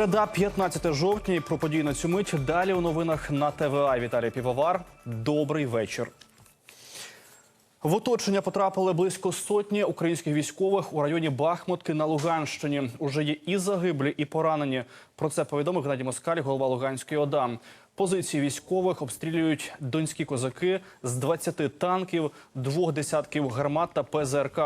Середа, 15 жовтня. Про події на цю мить. Далі у новинах на ТВА. Віталій Півовар. Добрий вечір. В оточення потрапили близько сотні українських військових у районі Бахмутки на Луганщині. Уже є і загиблі, і поранені. Про це повідомив Геннадій Москаль, голова Луганської ОДА. Позиції військових обстрілюють донські козаки з 20 танків, двох десятків гармат та ПЗРК.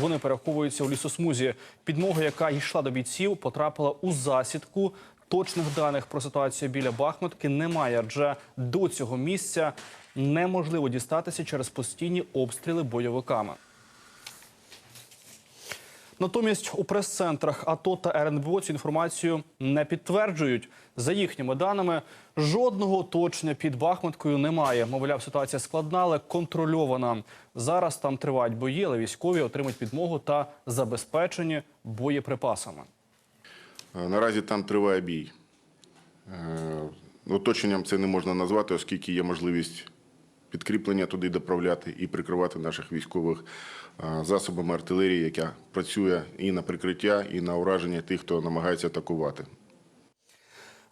Вони переховуються у лісосмузі. Підмога, яка йшла до бійців, потрапила у засідку. Точних даних про ситуацію біля Бахмутки немає, адже до цього місця неможливо дістатися через постійні обстріли бойовиками. Натомість у прес-центрах АТО та РНБО цю інформацію не підтверджують. За їхніми даними, жодного оточення під Бахмуткою немає. Мовляв, ситуація складна, але контрольована. Зараз там тривають бої, але військові отримують підмогу та забезпечені боєприпасами. Е, Наразі там триває бій. Е, Оточенням це не можна назвати, оскільки є можливість підкріплення туди доправляти і прикривати наших військових е, засобами артилерії, яка працює і на прикриття, і на ураження тих, хто намагається атакувати.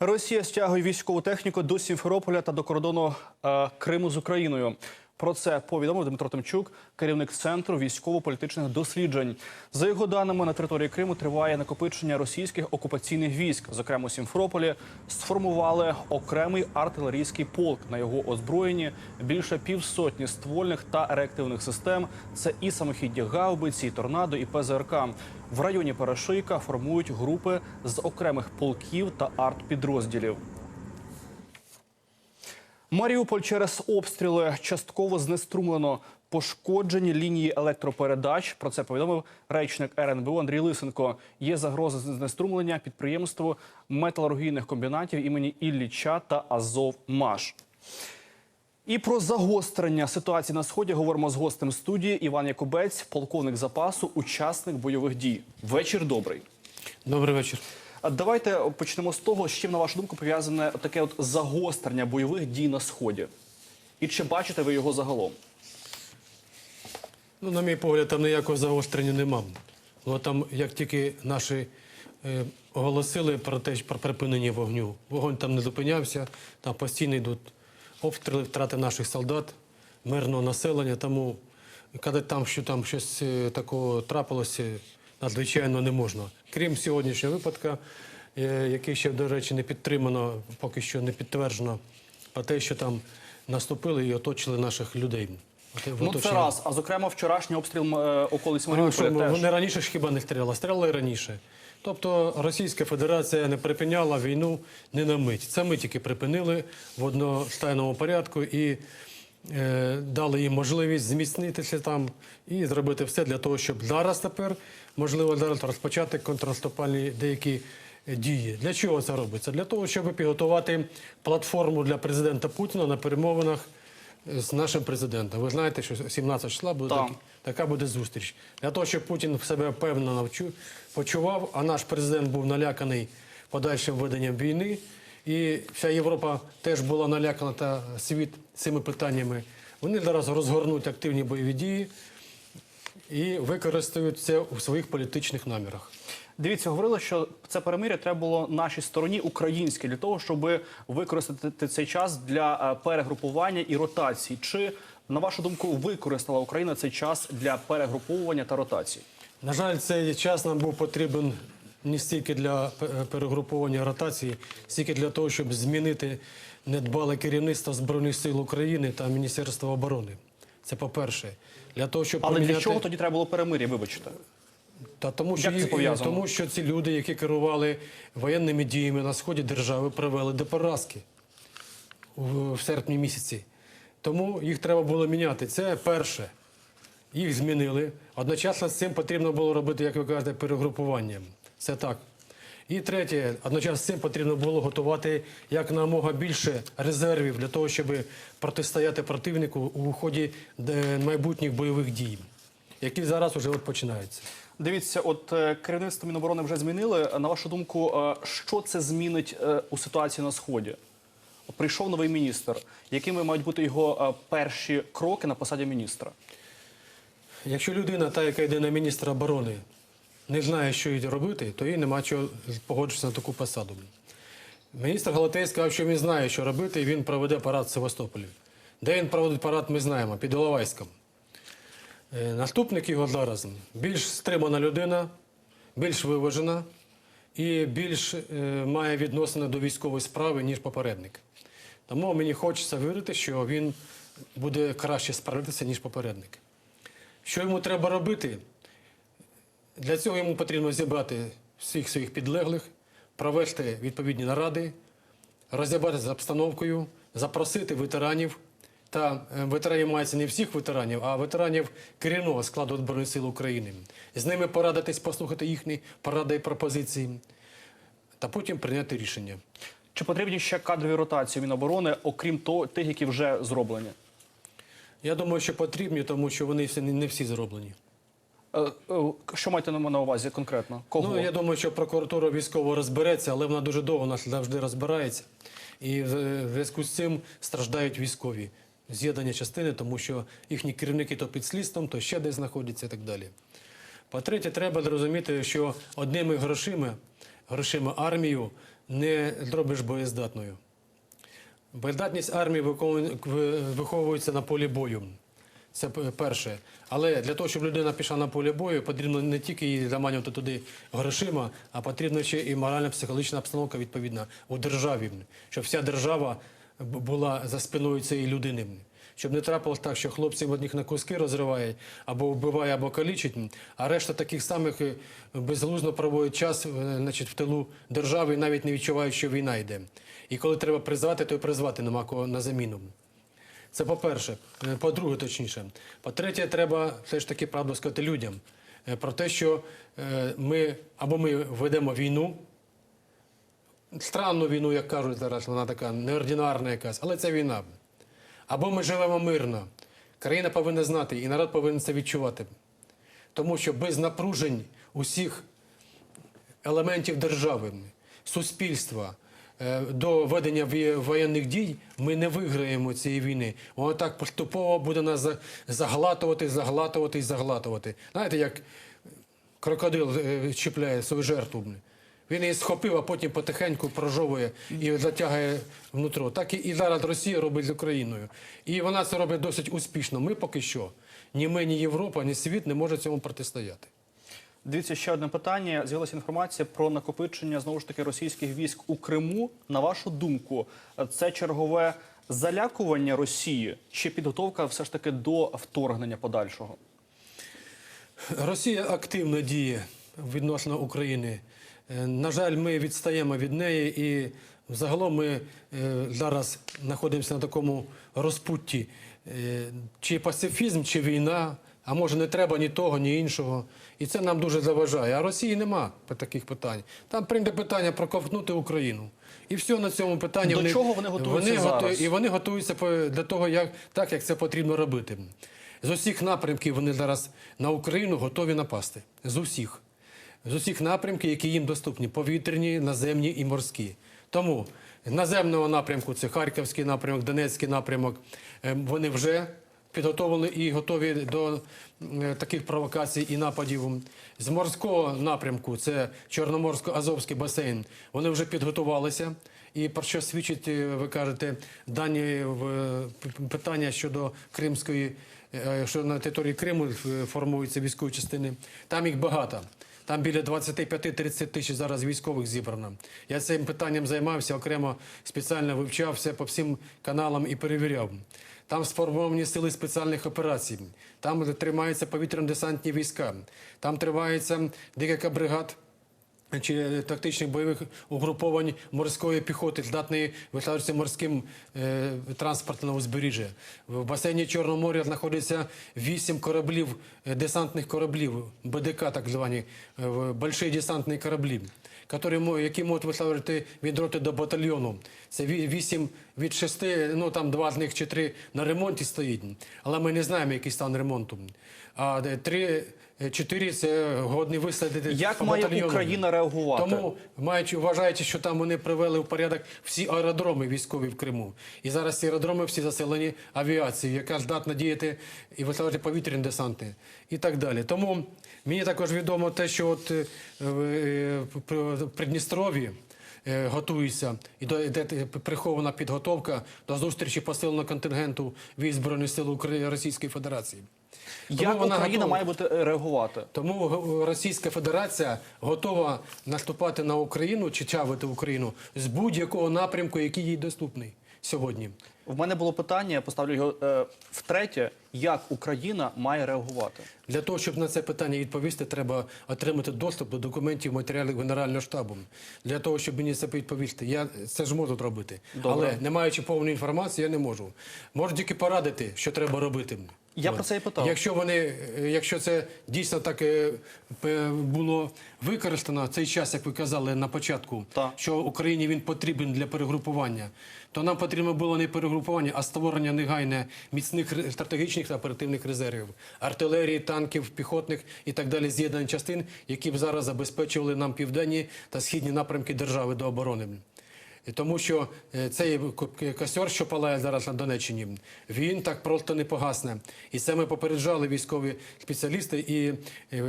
Росія стягує військову техніку до Сімферополя та до кордону е, Криму з Україною. Про це повідомив Дмитро Тимчук, керівник центру військово-політичних досліджень. За його даними, на території Криму триває накопичення російських окупаційних військ. Зокрема, у Сімферополі сформували окремий артилерійський полк. На його озброєнні більше півсотні ствольних та реактивних систем. Це і самохідні гаубиці, і торнадо, і ПЗРК. В районі Перешийка формують групи з окремих полків та артпідрозділів. Маріуполь через обстріли частково знеструмлено пошкоджені лінії електропередач. Про це повідомив речник РНБО Андрій Лисенко. Є загроза знеструмлення підприємству металургійних комбінатів імені Ілліча та Азов Маш. І про загострення ситуації на сході говоримо з гостем студії Іван Якубець, полковник запасу, учасник бойових дій. Вечір добрий. Добрий вечір. Давайте почнемо з того, з чим, на вашу думку, пов'язане таке от загострення бойових дій на сході. І чи бачите ви його загалом? Ну, на мій погляд, там ніякого загострення нема. Ну, там, як тільки наші е, оголосили про те, про припинення вогню, вогонь там не зупинявся, там постійно йдуть обстріли, втрати наших солдат, мирного населення. Тому казати там, що там щось е, такого трапилося, надзвичайно не можна. Крім сьогоднішнього випадка, е, який ще, до речі, не підтримано, поки що не підтверджено, про те, що там наступили і оточили наших людей. Ну це раз. А зокрема, вчорашній обстріл е, околиць Ну, Маріуполя теж. вони раніше ж хіба не стріляли, стріляли раніше. Тобто Російська Федерація не припиняла війну не на мить. Це ми тільки припинили в одностайному порядку і дали їм можливість зміцнитися там і зробити все для того, щоб зараз тепер, можливо, зараз розпочати контрнаступальні деякі е, дії. Для чого це робиться? Для того, щоб підготувати платформу для президента Путіна на перемовинах з нашим президентом. Ви знаєте, що 17 числа буде Так. така буде зустріч. Для того, щоб Путін себе впевнено навчу- почував, а наш президент був наляканий подальшим веденням війни. І вся Європа теж була налякана та світ цими питаннями. Вони зараз розгорнуть активні бойові дії і використають це у своїх політичних намірах. Дивіться, говорили, що це перемир'я треба було нашій стороні українській для того, щоб використати цей час для е, перегрупування і ротації. Чи на вашу думку використала Україна цей час для перегруповування та ротації? На жаль, цей час нам був потрібен не стільки для пе- перегруповання ротації, стільки для того, щоб змінити недбале керівництво Збройних сил України та Міністерства оборони. Це по-перше. Для того, щоб Але для чого тоді треба було перемир'я? Вибачте. Та тому, що Як це тому, що ці люди, які керували воєнними діями на сході держави, привели до поразки в, в серпні місяці. Тому їх треба було міняти. Це перше. Їх змінили. Одночасно з цим потрібно було робити, як ви кажете, перегрупування. Це так. І третє, одночасно з цим потрібно було готувати якнамога більше резервів для того, щоб протистояти противнику у ході е, майбутніх бойових дій, які зараз вже от починаються. Дивіться, от е, керівництво Міноборони вже змінили. На вашу думку, е, що це змінить у ситуації на сході? Прийшов новий міністр. Якими мають бути його перші кроки на посаді міністра? Якщо людина, та, яка йде на міністра оборони, не знає, що їй робити, то їй нема чого погодитися на таку посаду. Міністр Галатей сказав, що він знає, що робити, і він проведе парад в Севастополі. Де він проводить парад, ми знаємо, під Іловайськом. Е, Наступник його зараз більш стримана людина, більш виважена і більш е, має відносини до військової справи, ніж попередник. Тому мені хочеться вірити, що він буде краще справитися, ніж попередник. Що йому треба робити? Для цього йому потрібно зібрати всіх своїх підлеглих, провести відповідні наради, розібратися з обстановкою, запросити ветеранів. Та е, ветеранів мається не всіх ветеранів, а ветеранів керівного складу Збройних сил України. З ними порадитись, послухати їхні поради і пропозиції, та потім прийняти рішення. Чи потрібні ще кадрові ротації Міноборони, окрім того, тих, які вже зроблені? Я думаю, що потрібні, тому що вони не всі зроблені. Е, е, Що маєте на увазі конкретно? Кого? Ну, я думаю, що прокуратура військово розбереться, але вона дуже довго нас завжди розбирається. І в в зв'язку з цим страждають військові з'єднання частини, тому що їхні керівники то під слідством, то ще десь знаходяться і так далі. По-третє, треба зрозуміти, що одними грошима, грошима армію не зробиш боєздатною. Боєздатність армії виховується на полі бою. Це перше. Але для того, щоб людина пішла на поле бою, потрібно не тільки її заманювати туди грошима, а потрібна ще і морально-психологічна обстановка відповідна у державі, щоб вся держава була за спиною цієї людини. Щоб не трапилось так, що хлопців одних на куски розриває, або вбиває, або калічить, а решта таких самих е, безглуздо проводить час е, значить, в тилу держави, і навіть не відчувають, що війна йде. І коли треба призвати, то й призвати нема кого на заміну. Це по-перше. Е, По-друге, точніше. По-третє, треба все ж таки правду сказати людям е, про те, що е, ми або ми ведемо війну, странну війну, як кажуть зараз, вона така неординарна якась, але це війна. Або ми живемо мирно. Країна повинна знати, і народ повинен це відчувати. Тому що без напружень усіх елементів держави, суспільства до ведення воєнних дій ми не виграємо цієї війни. Воно так поступово буде нас заглатувати, заглатувати і заглатувати. Знаєте, як крокодил е, чіпляє свою жертву. Він її схопив, а потім потихеньку прожовує і затягує внутрі. Так і зараз Росія робить з Україною. І вона це робить досить успішно. Ми поки що, ні ми, ні Європа, ні світ не може цьому протистояти. Дивіться, ще одне питання. З'явилася інформація про накопичення знову ж таки російських військ у Криму. На вашу думку, це чергове залякування Росії чи підготовка все ж таки до вторгнення подальшого? Росія активно діє відносно України. Е, На жаль, ми відстаємо від неї, і загалом ми е, зараз знаходимося на такому розпутті. Е, Чи пацифізм, чи війна, а може не треба ні того, ні іншого. І це нам дуже заважає. А Росії нема таких питань. Там прийде питання проковтнути Україну. І все на цьому питанні. До чого вони готуються вони зараз? і вони готуються для того, як, так, як це потрібно робити. З усіх напрямків вони зараз на Україну готові напасти. З усіх. З усіх напрямків, які їм доступні: повітряні, наземні і морські. Тому наземного напрямку це Харківський напрямок, Донецький напрямок. е, Вони вже підготовлені і готові до е, таких провокацій і нападів. З морського напрямку це Чорноморсько-Азовський басейн. Вони вже підготувалися. І про що свідчить, е, ви кажете, дані в е, питання щодо Кримської, що на території Криму формуються військові частини. Там їх багато. Там біля 25-30 тисяч зараз військових зібрано. Я цим питанням займався, окремо спеціально вивчався по всім каналам і перевіряв. Там сформовані сили спеціальних операцій, там тримаються повітряно-десантні війська, там тривається декілька бригад чи тактичних бойових угруповань морської піхоти, здатної висаджуватися морським е, транспортом узбережжя. В басейні Чорного моря знаходиться вісім кораблів, е, десантних кораблів, БДК так звані, е, больші десантні кораблі, які, можуть висаджувати від роти до батальйону. Це вісім від шести, ну там два з них чи три на ремонті стоїть. Але ми не знаємо, який стан ремонту. А три, е, чотири це годні висадити. Як по має. Україна реагувати? Тому маючи вважаючи, що там вони привели в порядок всі аеродроми військові в Криму. І зараз ці аеродроми всі заселені авіацією, яка здатна діяти і висилати повітряні десанти і так далі. Тому мені також відомо те, що от е, е, в Придністрові е, готується і до йде прихована підготовка до зустрічі посиленого контингенту військ збройних сил України Російської Федерації. Тому Як вона Україна готова. має бути е, реагувати? Тому Російська Федерація готова наступати на Україну чи чавити Україну з будь-якого напрямку, який їй доступний сьогодні. В мене було питання, я поставлю його е, втретє. Як Україна має реагувати? Для того, щоб на це питання відповісти, треба отримати доступ до документів матеріалів Генерального штабу. Для того, щоб мені це відповісти, я це ж можу зробити. Добре. Але не маючи повної інформації, я не можу. Можу тільки порадити, що треба робити. Я про це і питав. Якщо вони, е, якщо це дійсно так е, було використано цей час, як ви казали на початку, Так. що Україні він потрібен для перегрупування, то нам потрібно було не перегрупування, а створення негайне міцних стратегічних та оперативних резервів, артилерії, танків, піхотних і так далі з'єднань частин, які б зараз забезпечували нам південні та східні напрямки держави до оборони. Тому що е, цей ко- костер, що палає зараз на Донеччині, він так просто не погасне. І це ми попереджали військові спеціалісти і е,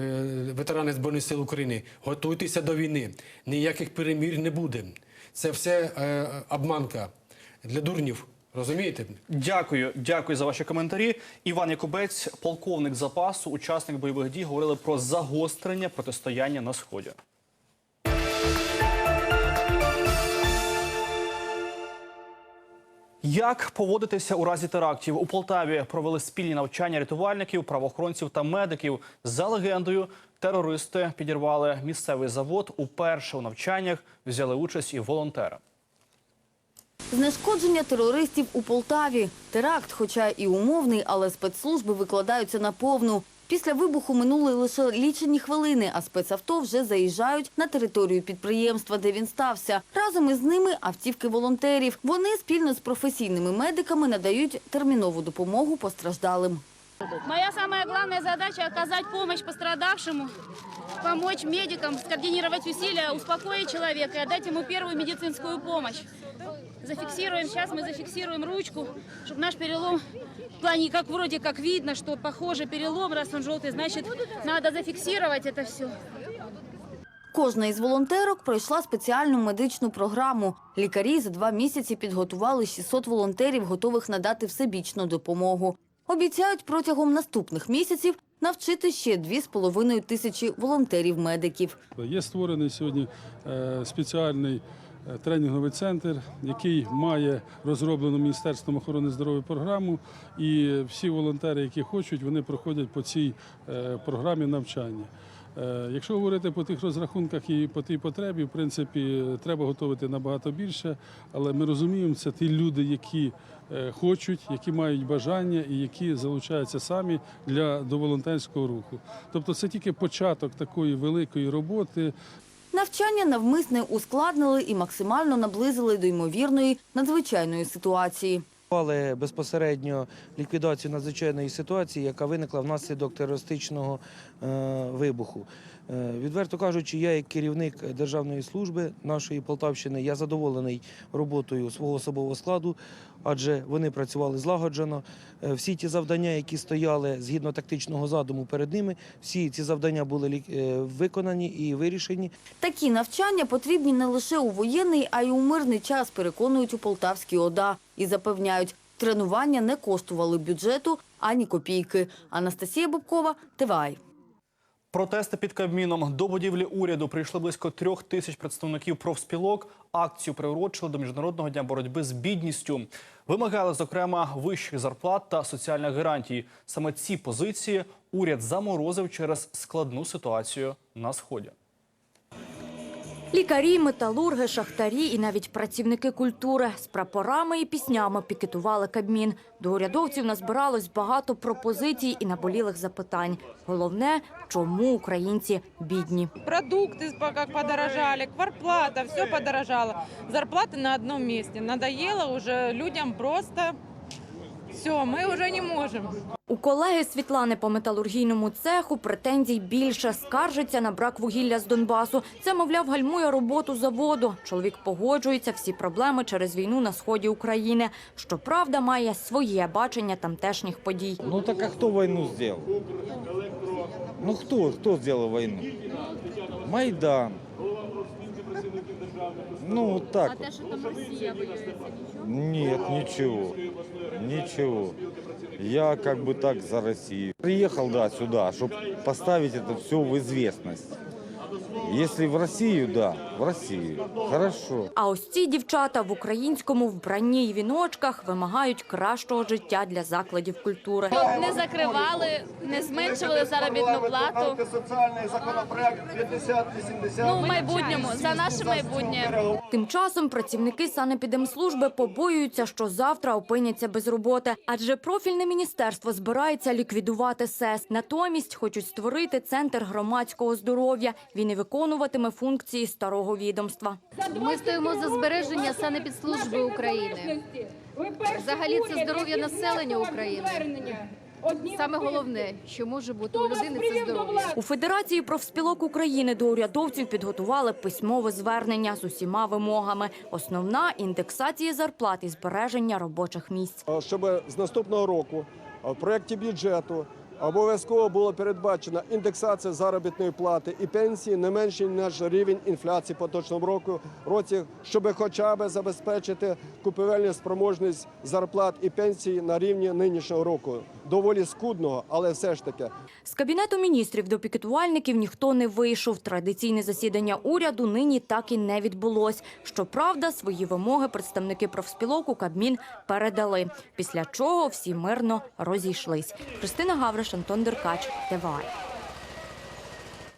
ветерани Збройних сил України. Готуйтеся до війни. Ніяких перемір не буде. Це все е, обманка для дурнів. Розумієте? Дякую, дякую за ваші коментарі. Іван Якубець, полковник запасу, учасник бойових дій, говорили про загострення протистояння на сході. Як поводитися у разі терактів у Полтаві? Провели спільні навчання рятувальників, правоохоронців та медиків. За легендою, терористи підірвали місцевий завод. Уперше у навчаннях взяли участь і волонтери. Знешкодження терористів у Полтаві. Теракт, хоча і умовний, але спецслужби викладаються на повну. Після вибуху минули лише лічені хвилини, а спецавто вже заїжджають на територію підприємства, де він стався. Разом із ними автівки волонтерів. Вони спільно з професійними медиками надають термінову допомогу постраждалим. Моя самая главная задача – оказать помощь пострадавшему, помочь медикам, скоординировать усилия, успокоить человека и отдать ему первую медицинскую помощь Зафиксируем, сейчас мы зафиксируем ручку, чтобы наш перелом, в плане, как вроде как видно, что похоже перелом, раз он желтый, значит, надо зафиксировать это все. Кожна із волонтерок пройшла спеціальну медичну програму. Лікарі за два місяці підготували 600 волонтерів, готових надати всебічну допомогу. Обіцяють протягом наступних місяців навчити ще 2,5 тисячі волонтерів-медиків. Є створений сьогодні е, спеціальний е, тренінговий центр, який має розроблену Міністерством охорони здоров'я програму. І всі волонтери, які хочуть, вони проходять по цій е, програмі навчання. Е, Якщо говорити по тих розрахунках і по тій потребі, в принципі, треба готувати набагато більше, але ми розуміємо, це ті люди, які е, хочуть, які мають бажання і які залучаються самі для до волонтерського руху. Тобто це тільки початок такої великої роботи. Навчання навмисне ускладнили і максимально наблизили до ймовірної надзвичайної ситуації. Але безпосередньо ліквідацію надзвичайної ситуації, яка виникла внаслідок терористичного е, вибуху. Е, відверто кажучи, я як керівник державної служби нашої Полтавщини, я задоволений роботою свого особового складу, адже вони працювали злагоджено. Е, всі ті завдання, які стояли згідно тактичного задуму перед ними, всі ці завдання були е, виконані і вирішені. Такі навчання потрібні не лише у воєнний, а й у мирний час, переконують у Полтавській ОДА. І запевняють, тренування не коштували бюджету ані копійки. Анастасія Бобкова, ТВАЙ. Протести під Кабміном до будівлі уряду прийшли близько трьох тисяч представників профспілок. Акцію приурочили до міжнародного дня боротьби з бідністю. Вимагали, зокрема, вищих зарплат та соціальних гарантій. Саме ці позиції уряд заморозив через складну ситуацію на сході. Лікарі, металурги, шахтарі і навіть працівники культури з прапорами і піснями пікетували Кабмін. До урядовців назбиралось багато пропозицій і наболілих запитань. Головне, чому українці бідні. Продукты по- как подорожали, кварплата, все подорожало. Зарплаты на одном месте. Надоело уже людям просто все, мы уже не можем. У колеги Світлани по металургійному цеху претензій більше. Скаржиться на брак вугілля з Донбасу. Це, мовляв, гальмує роботу заводу. Чоловік погоджується, всі проблеми через війну на сході України. Щоправда, має своє бачення тамтешніх подій. Ну так а кто войну сделал? Ну кто, кто сделал войну? Майдан. Ну так. А те, що там Росія нічого? Нет, ничего. Ничего. Я как бы так за Россию. Приехал, да, сюда, чтобы поставить это все в известность. Если в Россию, да, в Россию. Хорошо. А ось ці дівчата в українському вбранні й віночках вимагають кращого життя для закладів культури. Не закривали, не зменшували заробітну плату. Антисоціальний законопроект 5080. Ну, в майбутньому, за наше майбутнє. Тим часом працівники санепідемслужби побоюються, що завтра опиняться без роботи, адже профільне міністерство збирається ліквідувати СЕС. Натомість хочуть створити центр громадського здоров'я. Він і виконуватиме функції старого відомства. Ми стоїмо за збереження санепідслужби України. Взагалі це здоров'я населення України. Саме головне, що може бути у людини, це здоров'я. У Федерації профспілок України до урядовців підготували письмове звернення з усіма вимогами. Основна індексація зарплат і збереження робочих місць. Щоб з наступного року в проєкті бюджету обов'язково було передбачена індексація заробітної плати і пенсії не менше ніж рівень інфляції поточного року році, щоб хоча б забезпечити купівельну спроможність зарплат і пенсій на рівні нинішнього року. Доволі скудного, але все ж таки. З кабінету міністрів до пікетувальників ніхто не вийшов. Традиційне засідання уряду нині так і не відбулось. Щоправда, свої вимоги представники профспілок у Кабмін передали. Після чого всі мирно розійшлись. Христина Гавриш, Антон Деркач, ТВА.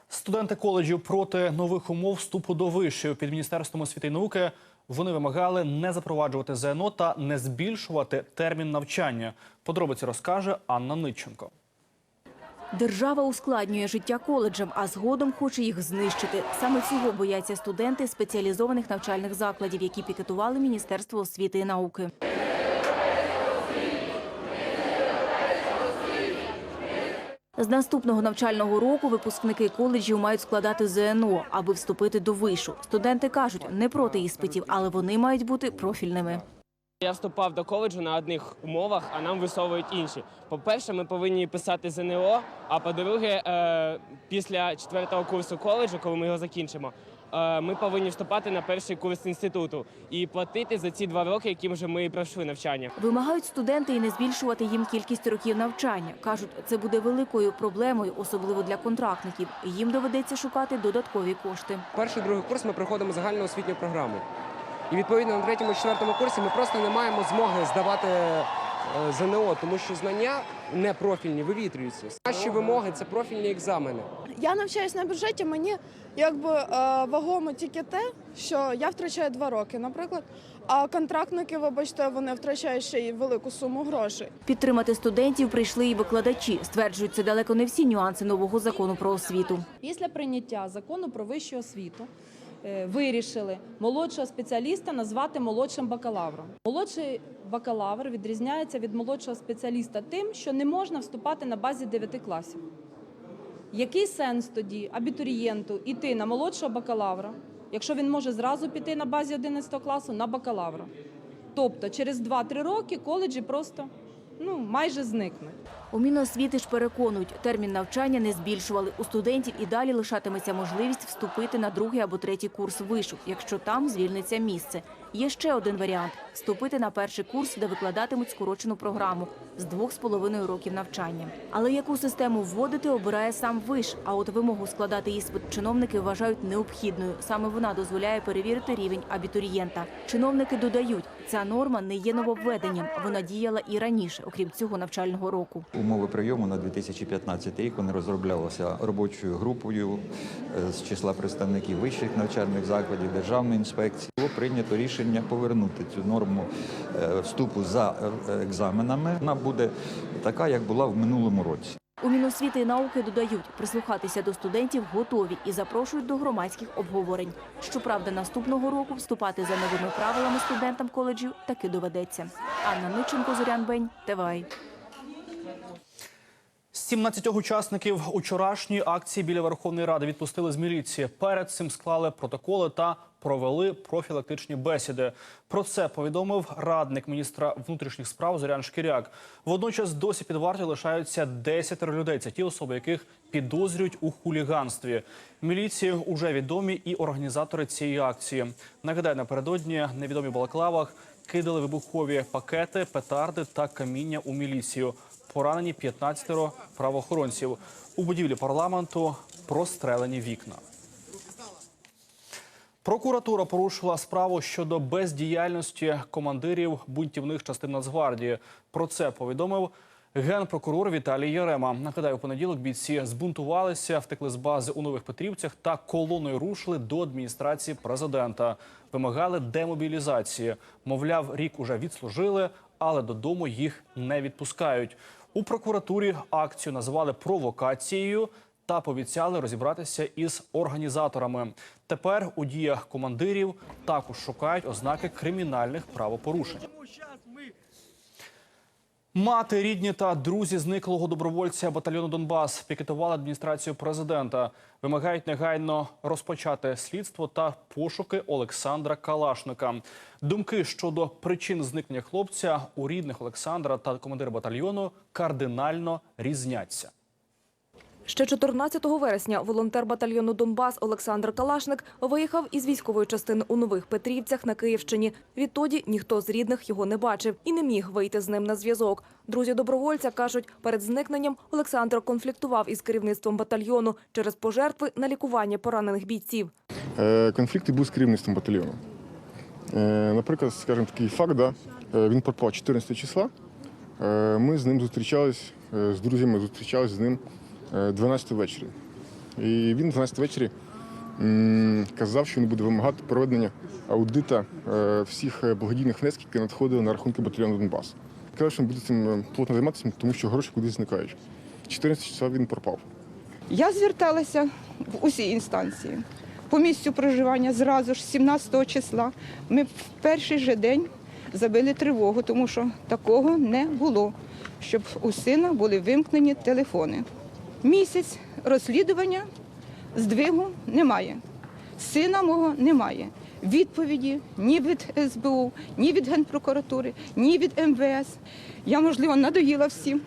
Студенти коледжів проти нових умов вступу до вишів під міністерством освіти і науки. Вони вимагали не запроваджувати ЗНО та не збільшувати термін навчання. Подробиці розкаже Анна Ниченко. Держава ускладнює життя коледжам, а згодом хоче їх знищити. Саме цього бояться студенти спеціалізованих навчальних закладів, які пікетували Міністерство освіти і науки. З наступного навчального року випускники коледжів мають складати ЗНО, аби вступити до вишу. Студенти кажуть, не проти іспитів, але вони мають бути профільними. Я вступав до коледжу на одних умовах, а нам висовують інші. По-перше, ми повинні писати ЗНО. А по-друге, е, після четвертого курсу коледжу, коли ми його закінчимо, ми повинні вступати на перший курс інституту і платити за ці два роки, які вже ми пройшли навчання. Вимагають студенти і не збільшувати їм кількість років навчання. Кажуть, це буде великою проблемою, особливо для контрактників. Їм доведеться шукати додаткові кошти. Перший другий курс ми проходимо загальну освітню програму. І відповідно на третьому четвертому курсі ми просто не маємо змоги здавати е, ЗНО, тому що знання не профільні, вивітрюються. Наші вимоги це профільні екзамени. Я навчаюсь на бюджеті. Мені якби е, вагомо тільки те, що я втрачаю два роки, наприклад. А контрактники, вибачте, вони втрачають ще й велику суму грошей. Підтримати студентів прийшли і викладачі. Стверджують, це далеко не всі нюанси нового закону про освіту. Після прийняття закону про вищу освіту е, вирішили молодшого спеціаліста назвати молодшим бакалавром. Молодший бакалавр відрізняється від молодшого спеціаліста тим, що не можна вступати на базі 9 класів. Який сенс тоді абітурієнту йти на молодшого бакалавра, якщо він може зразу піти на базі 11 класу на бакалавра? Тобто через 2-3 роки коледжі просто ну, майже зникнуть. У Міносвіти ж переконують, термін навчання не збільшували. У студентів і далі лишатиметься можливість вступити на другий або третій курс вишу, якщо там звільниться місце. Є ще один варіант – вступити на перший курс, де викладатимуть скорочену програму з двох з половиною років навчання. Але яку систему вводити, обирає сам виш. А от вимогу складати іспит чиновники вважають необхідною. Саме вона дозволяє перевірити рівень абітурієнта. Чиновники додають, ця норма не є нововведенням. Вона діяла і раніше, окрім цього навчального року. Умови прийому на 2015 рік вони розроблялися робочою групою е, з числа представників вищих навчальних закладів, державної інспекції. Було прийнято рішення повернути цю норму е, вступу за е, екзаменами. Вона буде така, як була в минулому році. У Міносвіти і науки додають, прислухатися до студентів готові і запрошують до громадських обговорень. Щоправда, наступного року вступати за новими правилами студентам коледжів таки доведеться. Анна Ниченко, Зорян Бень, ТВАЙ. 17 учасників учорашньої акції біля Верховної Ради відпустили з міліції. Перед цим склали протоколи та провели профілактичні бесіди. Про це повідомив радник міністра внутрішніх справ Зорян Шкіряк. Водночас досі під вартою лишаються 10 людей. Це ті особи, яких підозрюють у хуліганстві. Міліції уже відомі і організатори цієї акції. Нагадаю, напередодні невідомі балаклавах кидали вибухові пакети, петарди та каміння у міліцію. Поранені 15 правоохоронців. У будівлі парламенту прострелені вікна. Прокуратура порушила справу щодо бездіяльності командирів бунтівних частин Нацгвардії. Про це повідомив генпрокурор Віталій Ярема. Нагадаю, у понеділок бійці збунтувалися, втекли з бази у Нових Петрівцях та колоною рушили до адміністрації президента. Вимагали демобілізації. Мовляв, рік уже відслужили, але додому їх не відпускають. У прокуратурі акцію назвали провокацією та пообіцяли розібратися із організаторами. Тепер у діях командирів також шукають ознаки кримінальних правопорушень. Мати, рідні та друзі зниклого добровольця батальйону Донбас пікетували адміністрацію президента. Вимагають негайно розпочати слідство та пошуки Олександра Калашника. Думки щодо причин зникнення хлопця у рідних Олександра та командира батальйону кардинально різняться. Ще 14 вересня волонтер батальйону Донбас Олександр Калашник виїхав із військової частини у Нових Петрівцях на Київщині. Відтоді ніхто з рідних його не бачив і не міг вийти з ним на зв'язок. Друзі добровольця кажуть, перед зникненням Олександр конфліктував із керівництвом батальйону через пожертви на лікування поранених бійців. Е, Конфлікт був з керівництвом батальйону. Е, Наприклад, скажімо, такий факт, да, е, він пропав 14 числа. Ми з ним зустрічались, з друзями зустрічались з ним 12 ввечері. І він 12 ввечері м, казав, що він буде вимагати проведення аудита е, всіх е, благодійних внесків, які надходили на рахунки батальйону Донбас. Казав, що він буде цим е, плотно займатися, тому що гроші кудись зникають. 14 числа він пропав. Я зверталася в усі інстанції. По місцю проживання зразу ж 17 числа ми в перший же день забили тривогу, тому що такого не було, щоб у сина були вимкнені телефони. Місяць розслідування здвигу немає. Сина мого немає. Відповіді ні від СБУ, ні від Генпрокуратури, ні від МВС. Я, можливо, надоїла всім,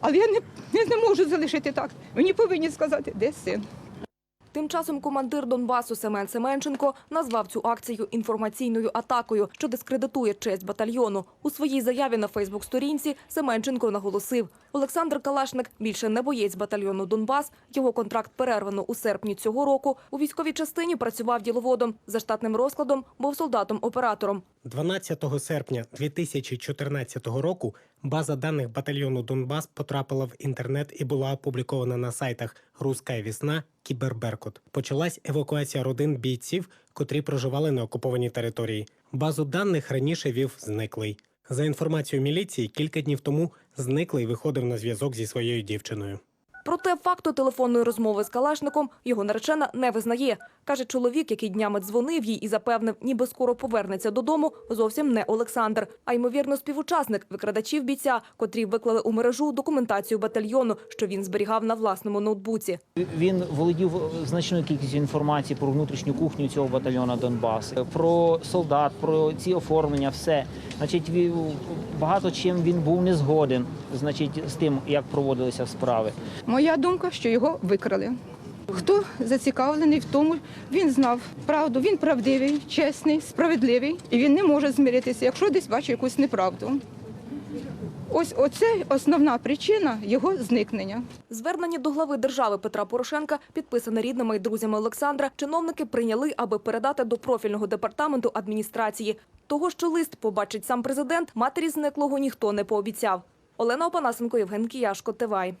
але я не, не, можу залишити так. Мені повинні сказати, де син. Тим часом командир Донбасу Семен Семенченко назвав цю акцію інформаційною атакою, що дискредитує честь батальйону. У своїй заяві на Фейсбук-сторінці Семенченко наголосив, Олександр Калашник більше не боєць батальйону Донбас. Його контракт перервано у серпні цього року. У військовій частині працював діловодом. За штатним розкладом був солдатом-оператором. 12 серпня 2014 року база даних батальйону Донбас потрапила в інтернет і була опублікована на сайтах Руська вісна, Кіберберкут. Почалась евакуація родин бійців, котрі проживали на окупованій території. Базу даних раніше вів зниклий. За інформацією міліції, кілька днів тому зниклий виходив на зв'язок зі своєю дівчиною. Проте факту телефонної розмови з Калашником його наречена не визнає. Каже, чоловік, який днями дзвонив їй і запевнив, ніби скоро повернеться додому, зовсім не Олександр, а ймовірно співучасник викрадачів бійця, котрі виклали у мережу документацію батальйону, що він зберігав на власному ноутбуці. Він володів значною кількістю інформації про внутрішню кухню цього батальйону Донбас, про солдат, про ці оформлення, все. Значить, багато чим він був не згоден, значить, з тим, як проводилися справи. Моя думка, що його викрали. Хто зацікавлений в тому, він знав правду, він правдивий, чесний, справедливий, і він не може змиритися, якщо десь бачить якусь неправду. Ось оце основна причина його зникнення. Звернення до глави держави Петра Порошенка, підписане рідними і друзями Олександра, чиновники прийняли, аби передати до профільного департаменту адміністрації. Того, що лист побачить сам президент, матері зниклого ніхто не пообіцяв. Олена Опанасенко, Євген Кияшко, Тивай.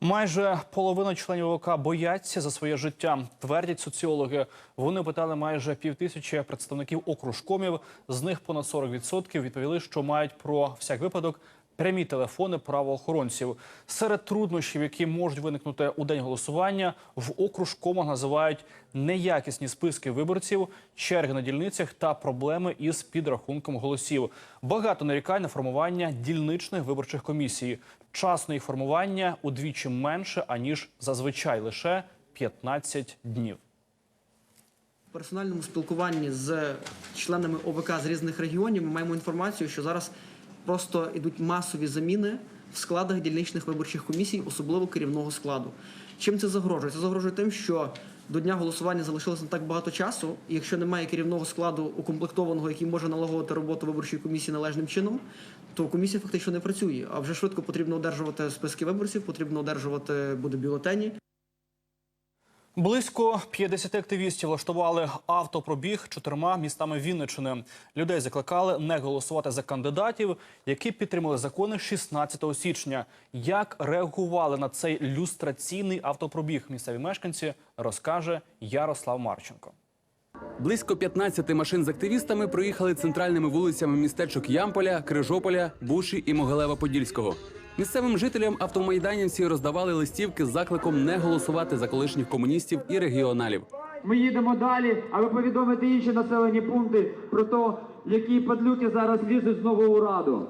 Майже половина членів ОК бояться за своє життя, твердять соціологи. Вони питали майже півтисячі представників окружкомів. З них понад 40% відповіли, що мають про всяк випадок прямі телефони правоохоронців. Серед труднощів, які можуть виникнути у день голосування, в окружкомах називають неякісні списки виборців, черги на дільницях та проблеми із підрахунком голосів. Багато нарікань на формування дільничних виборчих комісій. Час на їх формування удвічі менше аніж зазвичай лише 15 днів. В персональному спілкуванні з членами ОВК з різних регіонів ми маємо інформацію, що зараз просто йдуть масові заміни в складах дільничних виборчих комісій, особливо керівного складу. Чим це загрожує? Це загрожує тим, що до дня голосування залишилося не так багато часу, і якщо немає керівного складу укомплектованого, який може налагодити роботу виборчої комісії належним чином, то комісія фактично не працює. А вже швидко потрібно одержувати списки виборців, потрібно одержувати буде бюлетені. Близько 50 активістів влаштували автопробіг чотирма містами Вінничини. Людей закликали не голосувати за кандидатів, які підтримали закони 16 січня. Як реагували на цей люстраційний автопробіг місцеві мешканці, розкаже Ярослав Марченко. Близько 15 машин з активістами проїхали центральними вулицями містечок Ямполя, Крижополя, Буші і Могилева-Подільського. Місцевим жителям автомайданівці роздавали листівки з закликом не голосувати за колишніх комуністів і регіоналів. Ми їдемо далі, аби повідомити інші населені пункти про те, які падлюки зараз лізуть знову у раду.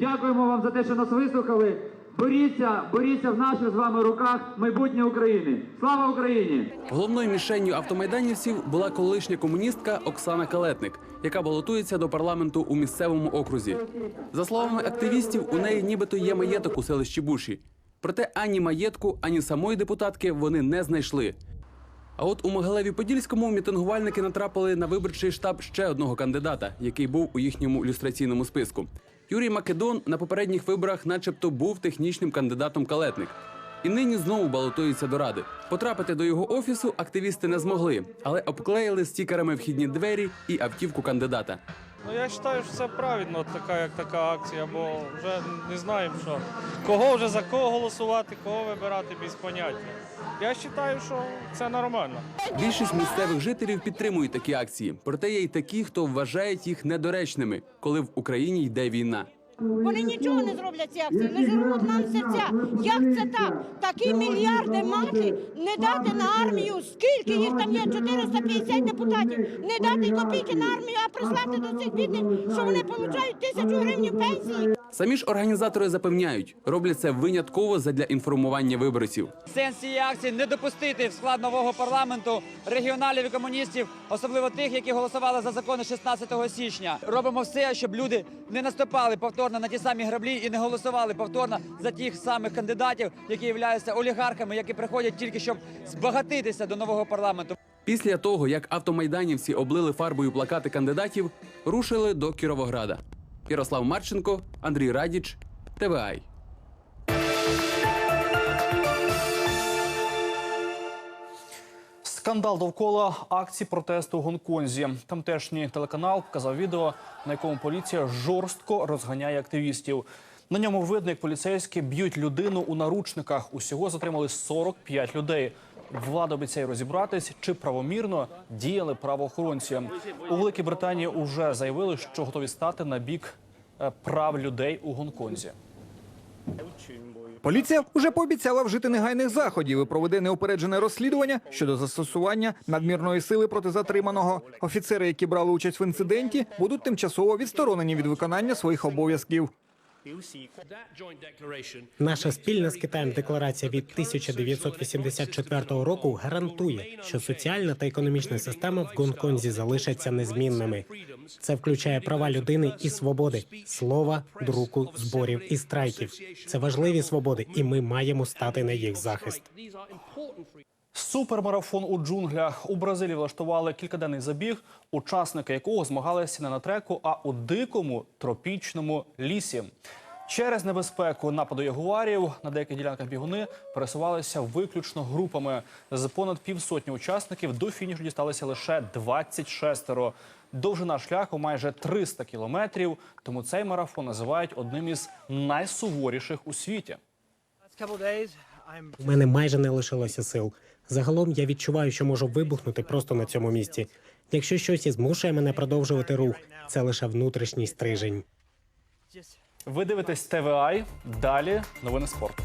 Дякуємо вам за те, що нас вислухали. Боріться, боріться в наших з вами руках майбутнє України. Слава Україні! Головною мішенню автомайданівців була колишня комуністка Оксана Калетник, яка балотується до парламенту у місцевому окрузі. За словами активістів, у неї нібито є маєток у селищі Буші. Проте ані маєтку, ані самої депутатки вони не знайшли. А от у Могилеві Подільському мітингувальники натрапили на виборчий штаб ще одного кандидата, який був у їхньому люстраційному списку. Юрій Македон на попередніх виборах, начебто, був технічним кандидатом калетник. І нині знову балотується до ради. Потрапити до його офісу активісти не змогли, але обклеїли стікерами вхідні двері і автівку кандидата. Ну я вважаю, що це правильно, така як така акція, бо вже не знаємо, що кого вже за кого голосувати, кого вибирати без поняття. Я вважаю, що це нормально. Більшість місцевих жителів підтримують такі акції, проте є й такі, хто вважають їх недоречними, коли в Україні йде війна. Вони нічого не зроблять ці акції, не жруть нам серця. Як це так? Такі мільярди мати, не дати на армію, скільки їх там є, 450 депутатів, не дати копійки на армію, а прислати до цих бідних, що вони отримують тисячу гривень пенсії. Самі ж організатори запевняють, роблять це винятково задля інформування виборців. Сенс цієї акції не допустити в склад нового парламенту регіоналів і комуністів, особливо тих, які голосували за закони 16 січня. Робимо все, щоб люди не наступали повторно на ті самі граблі і не голосували повторно за тих самих кандидатів, які являються олігархами, які приходять тільки щоб збагатитися до нового парламенту. Після того, як автомайданівці облили фарбою плакати кандидатів, рушили до Кіровограда. Ярослав Марченко, Андрій Радіч, ТВАЙ. Скандал довкола акції протесту у Гонконзі. Тамтешній телеканал показав відео, на якому поліція жорстко розганяє активістів. На ньому видно, як поліцейські б'ють людину у наручниках. Усього затримали 45 людей. Влада обіцяє розібратись, чи правомірно діяли правоохоронці. У Великій Британії вже заявили, що готові стати на бік е, прав людей у Гонконзі. Поліція вже пообіцяла вжити негайних заходів і проведе неупереджене розслідування щодо застосування надмірної сили проти затриманого. Офіцери, які брали участь в інциденті, будуть тимчасово відсторонені від виконання своїх обов'язків. Наша спільна з Китаєм декларація від 1984 року гарантує, що соціальна та економічна система в Гонконзі залишаться незмінними. Це включає права людини і свободи слова, друку, зборів і страйків. Це важливі свободи, і ми маємо стати на їх захист. Супермарафон у джунглях у Бразилії влаштували кількаденний забіг, учасники якого змагалися не на треку, а у дикому тропічному лісі. Через небезпеку нападу ягуарів на деяких ділянках бігуни пересувалися виключно групами. З понад півсотні учасників до фінішу дісталися лише 26. Довжина шляху майже 300 кілометрів. Тому цей марафон називають одним із найсуворіших у світі. У мене майже не лишилося сил. Загалом я відчуваю, що можу вибухнути просто на цьому місці. Якщо щось і змушує мене продовжувати рух, це лише внутрішній стрижень. Ви дивитесь ТВА. Далі новини спорту.